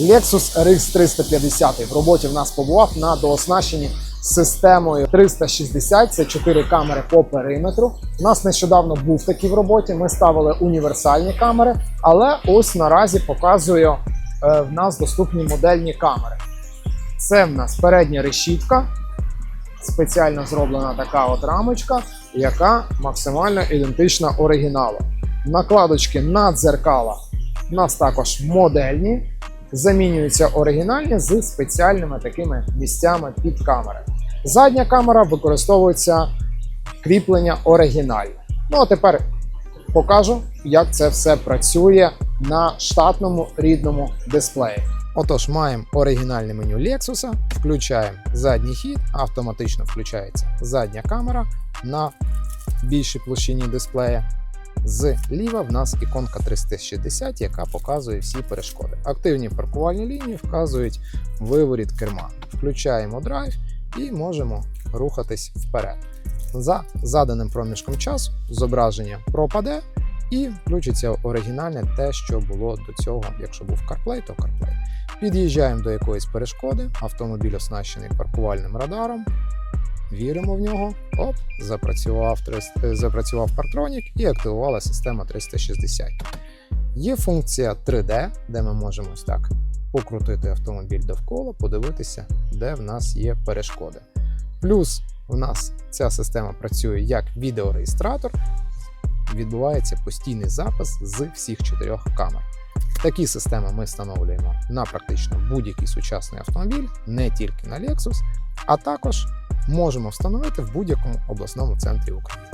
Lexus RX 350 в роботі в нас побував на дооснащенні системою 360. Це 4 камери по периметру. У нас нещодавно був такий в роботі. Ми ставили універсальні камери, але ось наразі показую е, в нас доступні модельні камери. Це в нас передня решітка, спеціально зроблена така от рамочка, яка максимально ідентична оригіналу. Накладочки на дзеркала у нас також модельні, замінюються оригінальні з спеціальними такими місцями під камери. Задня камера використовується кріплення оригінальне. Ну а тепер покажу, як це все працює на штатному рідному дисплеї. Отож, маємо оригінальне меню Lexus, включаємо задній хід, автоматично включається задня камера на більшій площині дисплея. Зліва в нас іконка 360, яка показує всі перешкоди. Активні паркувальні лінії вказують виворіт керма. Включаємо драйв і можемо рухатись вперед. За заданим проміжком часу зображення пропаде і включиться оригінальне те, що було до цього. Якщо був CarPlay, то CarPlay. Під'їжджаємо до якоїсь перешкоди, автомобіль оснащений паркувальним радаром. Віримо в нього. Оп, запрацював, запрацював партронік і активувала система 360. Є функція 3D, де ми можемо ось так покрутити автомобіль довкола, подивитися, де в нас є перешкоди. Плюс в нас ця система працює як відеореєстратор, відбувається постійний запис з всіх чотирьох камер. Такі системи ми встановлюємо на практично будь-який сучасний автомобіль, не тільки на Lexus, а також можемо встановити в будь-якому обласному центрі України.